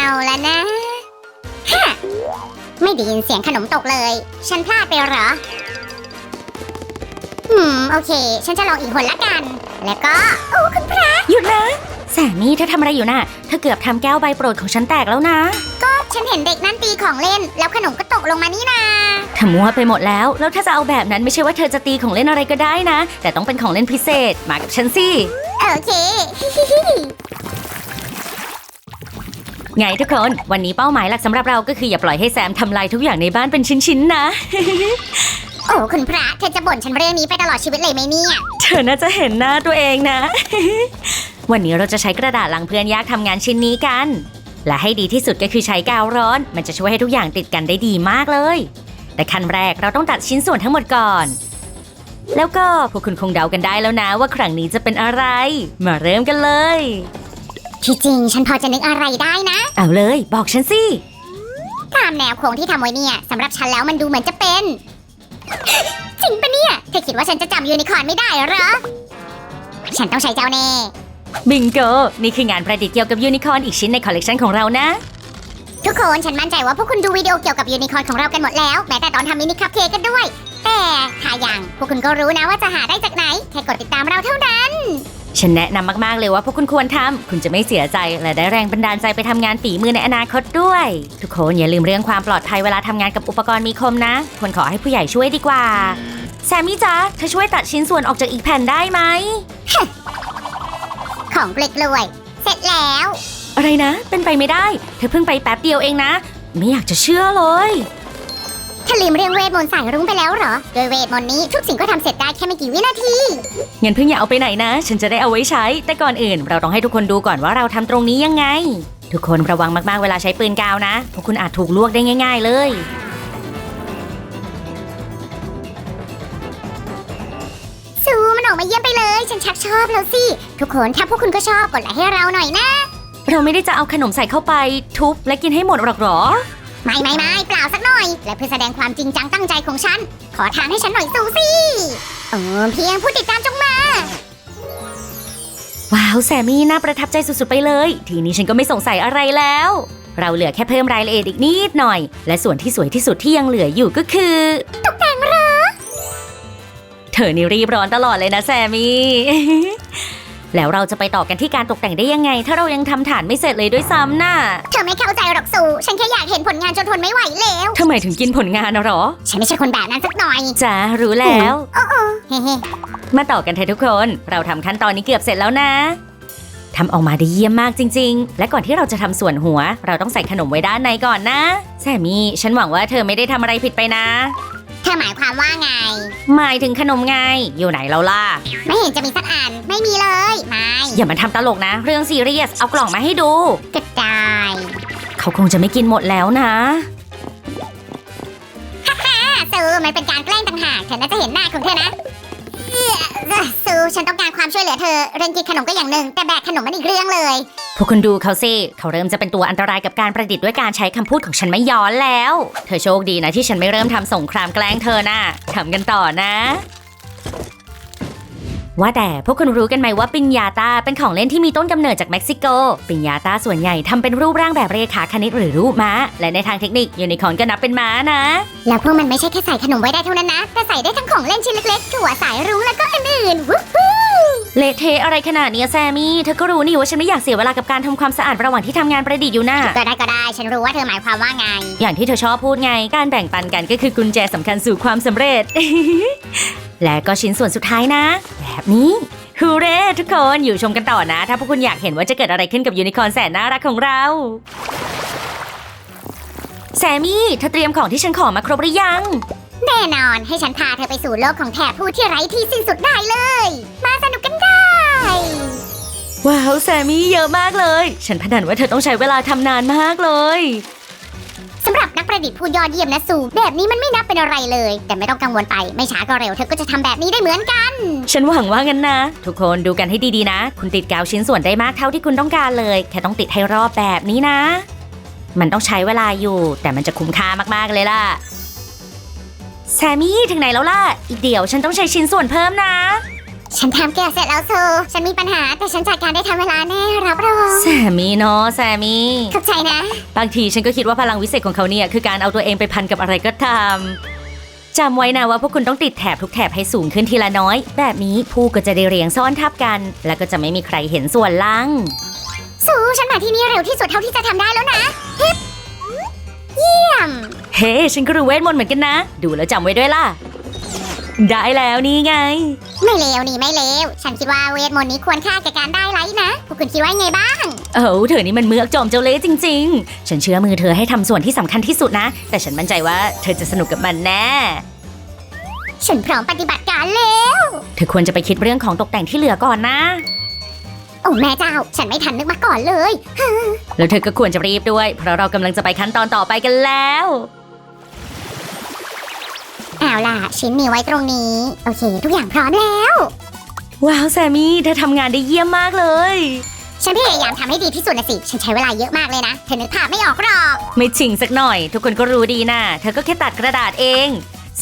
เอาละนะฮะไม่ได้ยินเสียงขนมตกเลย ฉันพลาดไปเหรอ อืม โอเค ฉันจะลองอีกคนละกัน แล้วก็ โอ้คุณพระ หยุดนะแสมี่เธอทำอะไรอยู่น่ะ เธอเกือบทำแก้วใบโปรดของฉันแตกแล้วนะ ก็ฉันเห็นเด็กนั่นตีของเล่น แล้วขนมก็ตกลงมานี่นาเธอมัวไปหมดแล้ว แล้วถ้าจะเอาแบบนั้นไม่ใช่ว่าเธอจะตีของเล่นอะไรก็ได้นะ แต่ต้องเป็นของเล่นพิเศษ มากับฉันสิ โอเค ไงทุกคน วันนี้เป้าหมายหลักสำหรับเราก็คืออย่าปล่อยให้แซมทำลายทุกอย่างในบ้านเป็นชิ้นๆนะ โอ้คุณพระเธอจะบ่นฉันเรื่องนี้ไปตลอดชีวิตเลยไหมเนี่ยเธอน่าจะเห็นหน้าตัวเองนะ วันนี้เราจะใช้กระดาษลังเพื่อนยากทำงานชิ้นนี้กัน และให้ดีที่สุดก็คือใช้กาวร้อน มันจะช่วยให้ทุกอย่างติดกันได้ดีมากเลย แต่ขั้นแรกเราต้องตัดชิ้นส่วนทั้งหมดก่อน แล้วก็พวกคุณคงเดากันได้แล้วนะว่าครั้งนี้จะเป็นอะไร มาเริ่มกันเลย ที่จริงฉันพอจะนึกอะไรได้นะ เอาเลยบอกฉันสิ ตามแนวโค้งที่ทำไว้เนี่ยสำหรับฉันแล้วมันดูเหมือนจะเป็น จริงปะเนี่ย เธอคิดว่าฉันจะจำยูนิคอร์นไม่ได้เหรอ ฉันต้องใช้เจ้าเน่ บิงโก นี่คืองานประดิษฐ์เกี่ยวกับยูนิคอร์นอีกชิ้นในคอลเลกชันของเรานะ ทุกคนฉันมั่นใจว่าพวกคุณดูวิดีโอเกี่ยวกับยูนิคอร์นของเรากันหมดแล้ว แม้แต่ตอนทำมินิคัพเค้กกันด้วย แต่ถ้ายังพวกคุณก็รู้นะว่าจะหาได้จากไหนแค่กดติดตามเราเท่านั้น ฉันแนะนำมาก ๆ เลยว่าพวกคุณควรทำ คุณจะไม่เสียใจ และได้แรงบันดาลใจไปทำงานฝีมือในอนาคตด้วย ทุกคนอย่าลืมเรื่องความปลอดภัยเวลาทำงานกับอุปกรณ์มีคมนะ ควรขอให้ผู้ใหญ่ช่วยดีกว่า แซมมี่จ๊ะเธอช่วยตัดชิ้นส่วนออกจากอีกแผ่นได้ไหม ของกลิกเลยเสร็จแล้ว อะไรนะ เป็นไปไม่ได้ เธอเพิ่งไปแป๊บเดียวเองนะ ไม่อยากจะเชื่อเลย ถ้าลืมเรื่องเวทมนต์สายรุ้งไปแล้วเหรอ โดยเวทมนต์นี้ทุกสิ่งก็ทำเสร็จได้แค่ไม่กี่วินาที งั้นเพิ่งอย่าเอาไปไหนนะ ฉันจะได้เอาไว้ใช้ แต่ก่อนอื่น เราต้องให้ทุกคนดูก่อนว่าเราทำตรงนี้ยังไง ทุกคนระวังมากๆเวลาใช้ปืนกาวนะเพราะคุณอาจถูกลวกได้ง่าย ๆ เลย ซูมันออกมาเยี่ยมไปเลย ฉันชักชอบแล้วสิ ทุกคนถ้าพวกคุณก็ชอบกดไลค์ให้เราหน่อยนะ เราไม่ได้จะเอาขนมใส่เข้าไปทุบและกินให้หมดหรอกเหรอ ไม่ไม่ไม่เปล่าสักหน่อย และเพื่อแสดงความจริงจังตั้งใจของฉัน ขอทางให้ฉันหน่อยซูซี่เออเพียงผู้ติดตามจงมา ว้าวแซมมี่น่าประทับใจสุดๆไปเลย ทีนี้ฉันก็ไม่สงสัยอะไรแล้ว เราเหลือแค่เพิ่มรายละเอียดอีกนิดหน่อย และส่วนที่สวยที่สุดที่ยังเหลืออยู่ก็คือ ตกแต่งเหรอ เธอนี่รีบร้อนตลอดเลยนะแซมมี่ แล้วเราจะไปต่อกันที่การตกแต่งได้ยังไง ถ้าเรายังทำฐานไม่เสร็จเลยด้วยซ้ำน่ะเธอไม่เข้าใจหรอกซูฉันแค่อยากเห็นผลงานจนทนไม่ไหวแล้ว ทำไมถึงกินผลงานน่ะหรอฉันไม่ใช่คนแบบนั้นสักหน่อย จ้ารู้แล้ว เฮ้เฮ้มาต่อกันเถอะทุกคน เราทำขั้นตอนนี้เกือบเสร็จแล้วนะทำออกมาได้เยี่ยมมากจริง ๆ และก่อนที่เราจะทำส่วนหัว เราต้องใส่ขนมไว้ด้านในก่อนนะแซมมี่ฉันหวังว่าเธอไม่ได้ทำอะไรผิดไปนะเธอหมายความว่าไง หมายถึงขนมไง อยู่ไหนแล้วล่ะ ไม่เห็นจะมีสักอัน ไม่มีเลย ไม่ อย่ามาทำตลกนะ เรื่องซีเรียส เอากล่องมาให้ดู ก็ได้ เขาคงจะไม่กินหมดแล้วนะอะซูมันเป็นการแกล้งต่างหากเธอน่าจะเห็นหน้าของเธอนะเอ่อซู ฉันต้องการความช่วยเหลือเธอ เรื่องกินขนมก็อย่างหนึ่ง แต่แบกขนมมันอีกเรื่องเลย พวกคุณดูเขาสิเขาเริ่มจะเป็นตัวอันตรายกับการประดิษฐ์ด้วยการใช้คำพูดของฉันไม่ย้อนแล้ว เธอโชคดีนะที่ฉันไม่เริ่มทำสงครามแกล้งเธอน่ะทำกันต่อนะ ว่าแต่พวกคุณรู้กันไหมว่าปิญญาตาเป็นของเล่นที่มีต้นกำเนิดจากเม็กซิโก ปิญญาตาส่วนใหญ่ทำเป็นรูปร่างแบบเรขาคณิตหรือรูปม้า และในทางเทคนิคยูนิคอร์นก็นับเป็นม้านะ แล้วพวกมันไม่ใช่แค่ใส่ขนมไว้ได้เท่านั้นนะ แต่ใส่ได้ทั้งของเล่นชิ้นเล็กๆถั่วสายรุ้งแล้วก็อื่นๆวู้ฮู้เละเทะอะไรขนาดเนี้ยแซมมี่เธอก็รู้นี่ว่าฉันไม่อยากเสียเวลากับการทำความสะอาดระหว่างที่ทำงานประดิษฐ์อยู่น่ะก็ได้ก็ได้ ฉันรู้ว่าเธอหมายความว่าไง อย่างที่เธอชอบพูดไง การแบ่งปันกันก็คือกุญแจสำคัญสู่ความสำเร็จ และก็ชิ้นส่วนสุดท้ายนะ แบบนี้ฮูเร่ทุกคนอยู่ชมกันต่อนะ ถ้าพวกคุณอยากเห็นว่าจะเกิดอะไรขึ้นกับยูนิคอร์นแสนน่ารักของเราแซมมี่เธอเตรียมของที่ฉันขอมาครบหรือยัง แน่นอนให้ฉันพาเธอไปสู่โลกของแถบผู้ที่ไร้ที่สิ้นสุดได้เลย มาสนุกกันได้ ว้าวแซมมี่เยอะมากเลย ฉันพนันว่าเธอต้องใช้เวลาทำนานมากเลยสำหรับนัก ประดิษฐ์ผู้ยอดเยี่ยมนะสูแบบนี้มันไม่นับเป็นอะไรเลย แต่ไม่ต้องกังวลไปไม่ช้าก็เร็วเธอก็จะทำแบบนี้ได้เหมือนกัน ฉันหวังว่างั้นนะ ทุกคนดูกันให้ดีๆนะ คุณติดกาวชิ้นส่วนได้มากเท่าที่คุณต้องการเลย แค่ต้องติดให้รอบแบบนี้นะ มันต้องใช้เวลาอยู่ แต่มันจะคุ้มค่ามากๆเลยล่ะแซมมี่ถึงไหนแล้วล่ะ อีกเดี๋ยวฉันต้องใช้ชิ้นส่วนเพิ่มนะ ฉันทำแกะเสร็จแล้วโซ ฉันมีปัญหาแต่ฉันจัดการได้ทันเวลาแน่รับรองแซมมี่เนาะแซมมี่เข้าใจนะ บางทีฉันก็คิดว่าพลังวิเศษของเขาเนี่ย คือการเอาตัวเองไปพันกับอะไรก็ตามจำไว้นะว่าพวกคุณต้องติดแถบทุกแถบให้สูงขึ้นทีละน้อย แบบนี้ผู้ก็จะได้เรียงซ่อนทับกัน แล้วก็จะไม่มีใครเห็นส่วนล่าง สู้ฉันมาที่นี่เร็วที่สุดเท่าที่จะทำได้แล้วนะฮิปเยี่ยม เฮ้ ฉันก็รู้เวทมนต์เหมือนกันนะ ดูแล้วจำไว้ด้วยล่ะ ได้แล้วนี่ไง ไม่เลวนี่ไม่เลว ฉันคิดว่าเวทมนต์นี้ควรค่าแก่การได้ไลท์นะพวกคุณคิดว่าไงบ้าง เออเธอนี่มันเมือกจอมเจ้าเล่ห์จริง ๆ ฉันเชื่อมือเธอให้ทำส่วนที่สำคัญที่สุดนะ แต่ฉันมั่นใจว่าเธอจะสนุกกับมันแน่ ฉันพร้อมปฏิบัติการแล้ว เธอควรจะไปคิดเรื่องของตกแต่งที่เหลือก่อนนะ โอ้แม่เจ้า ฉันไม่ทันนึกมาก่อนเลย แล้วเธอก็ควรจะรีบด้วย เพราะเรากำลังจะไปขั้นตอนต่อไปกันแล้ว เอาล่ะ ชิ้นมีไว้ตรงนี้ โอเค ทุกอย่างพร้อมแล้ว ว้าวแซมมี่เธอทำงานได้เยี่ยมมากเลย ฉันพยายามทำให้ดีที่สุดนะสิ ฉันใช้เวลาเยอะมากเลยนะ เธอนึกภาพไม่ออกหรอก ไม่จริงสักหน่อย ทุกคนก็รู้ดีนะเธอก็แค่ตัดกระดาษเอง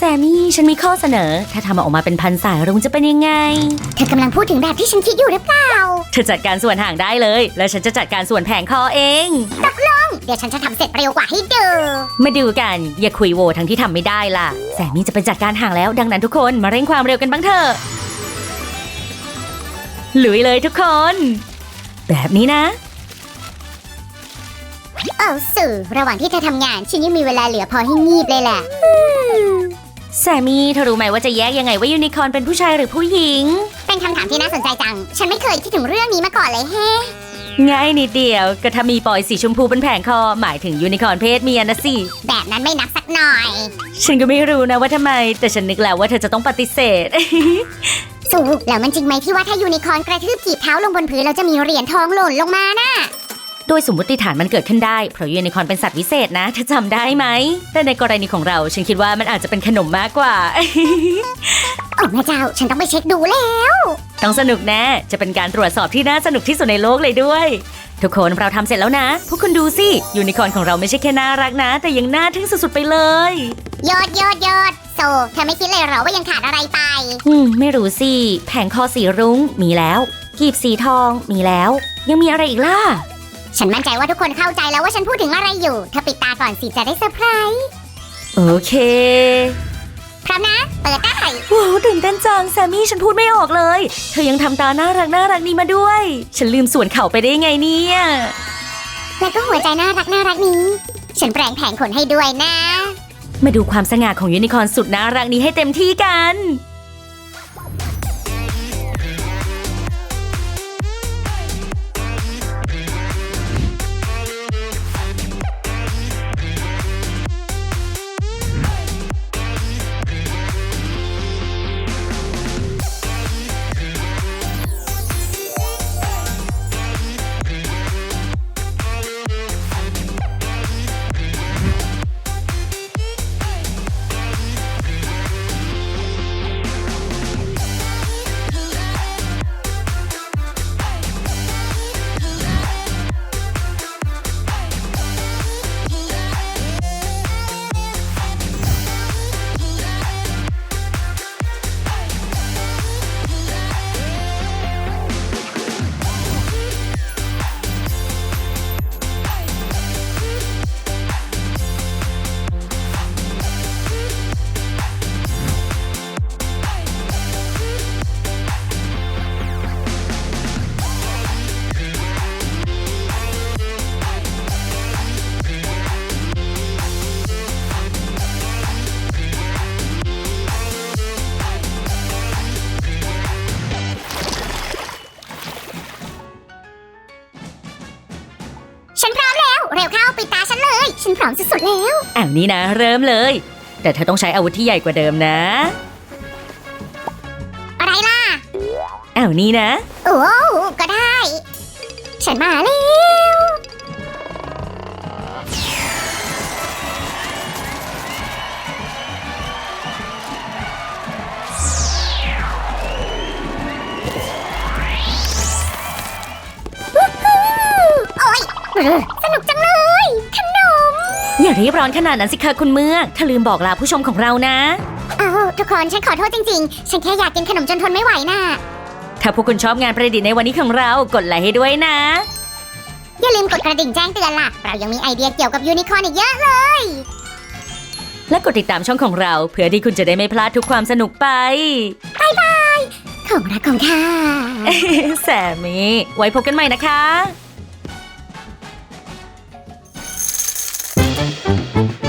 แซมมี่ฉันมีข้อเสนอ ถ้าทำออกมาเป็นพันสายรุ้งจะเป็นยังไง เธอกำลังพูดถึงแบบที่ฉันคิดอยู่หรือเปล่า เธอจัดการส่วนห่างได้เลย แล้วฉันจะจัดการส่วนแผงคอเองเดี๋ยวฉันจะทำเสร็จเร็วกว่าให้ดูมาดูกัน อย่าคุยโวทั้งที่ทำไม่ได้ล่ะ แซมมี่จะไปจัดการห่างแล้ว ดังนั้นทุกคนมาเร่งความเร็วกันบ้างเถอะลุยเลยทุกคน แบบนี้นะ เอาสื่อระหว่างที่เธอทำงาน ฉันยังมีเวลาเหลือพอให้งีบเลยแหละ แซมมี่เธอรู้ไหมว่าจะแยกยังไงว่ายูนิคอร์นเป็นผู้ชายหรือผู้หญิง เป็นคำถามที่น่าสนใจจัง ฉันไม่เคยคิดถึงเรื่องนี้มาก่อนเลยแฮะง่ายนิดเดียวก็ถ้ามีปอยสีชมพูเป็นแผงคอ หมายถึงยูนิคอร์นเพศเมียนะสิ แบบนั้นไม่นับสักหน่อย ฉันก็ไม่รู้นะว่าทำไม แต่ฉันนึกแล้วว่าเธอจะต้องปฏิเสธสูแล้วมันจริงไหมที่ว่าถ้ายูนิคอร์นกระทืบถีบเท้าลงบนพื้นเราจะมีเหรียญทองหล่นลงมาน่ะ โดยสมมติฐานมันเกิดขึ้นได้ เพราะยูนิคอร์นเป็นสัตว์วิเศษนะเธอจำได้ไหม แต่ในกรณีของเราฉันคิดว่ามันอาจจะเป็นขนมมากกว่า โอ้แม่เจ้า ฉันต้องไปเช็คดูแล้ว ต้องสนุกแน่ จะเป็นการตรวจสอบที่น่าสนุกที่สุดในโลกเลยด้วย ทุกคนเราทำเสร็จแล้วนะ พวกคุณดูสิ ยูนิคอร์นของเราไม่ใช่แค่น่ารักนะ แต่ยังน่าทึ่งสุดๆไปเลย ยอดยอดยอดโซเธอไม่คิดเลยเหรอว่ายังขาดอะไรไป อืม ไม่รู้สิ แผงคอสีรุ้งมีแล้ว กีบสีทองมีแล้ว ยังมีอะไรอีกล่ะ ฉันมั่นใจว่าทุกคนเข้าใจแล้วว่าฉันพูดถึงอะไรอยู่ เธอปิดตาก่อนสิจะได้เซอร์ไพรส์โอเค พร้อมนะ เปิดได้ว้าวตื่นเต้นจังแซมมี่ฉันพูดไม่ออกเลย เธอยังทำตาน่ารักน่ารักนี้มาด้วย ฉันลืมส่วนเข่าไปได้ไงเนี่ย แล้วก็หัวใจน่ารักน่ารักนี้ ฉันแปลงแผงขนให้ด้วยนะ มาดูความสง่าของยูนิคอร์นสุดน่ารักนี้ให้เต็มที่กันฉัน เลย ฉันพร้อมสุดๆแล้ว อ้าวนี่นะ เริ่มเลย แต่เธอต้องใช้อาวุธที่ใหญ่กว่าเดิมนะ อะไรล่ะ อ้าวนี่นะ โอ้ก็ได้ ฉันมาแล้ววู้ฮู้โอ้ยเออสนุกจังเลยขนม อย่ารีบร้อนขนาดนั้นสิคะคุณเมือกถ้าลืมบอกลาผู้ชมของเรานะ เอาทุกคนฉันขอโทษจริงๆ ฉันแค่อยากกินขนมจนทนไม่ไหวน่ะ ถ้าพวกคุณชอบงานประดิษฐ์ในวันนี้ของเรา กดไลค์ให้ด้วยนะ อย่าลืมกดกระดิ่งแจ้งเตือนล่ะ เรายังมีไอเดียเกี่ยวกับยูนิคอร์นอีกเยอะเลย และกดติดตามช่องของเรา เพื่อที่คุณจะได้ไม่พลาดทุกความสนุกไป ของรักของข้า แสมีไว้พบกันใหม่นะคะ Thank you.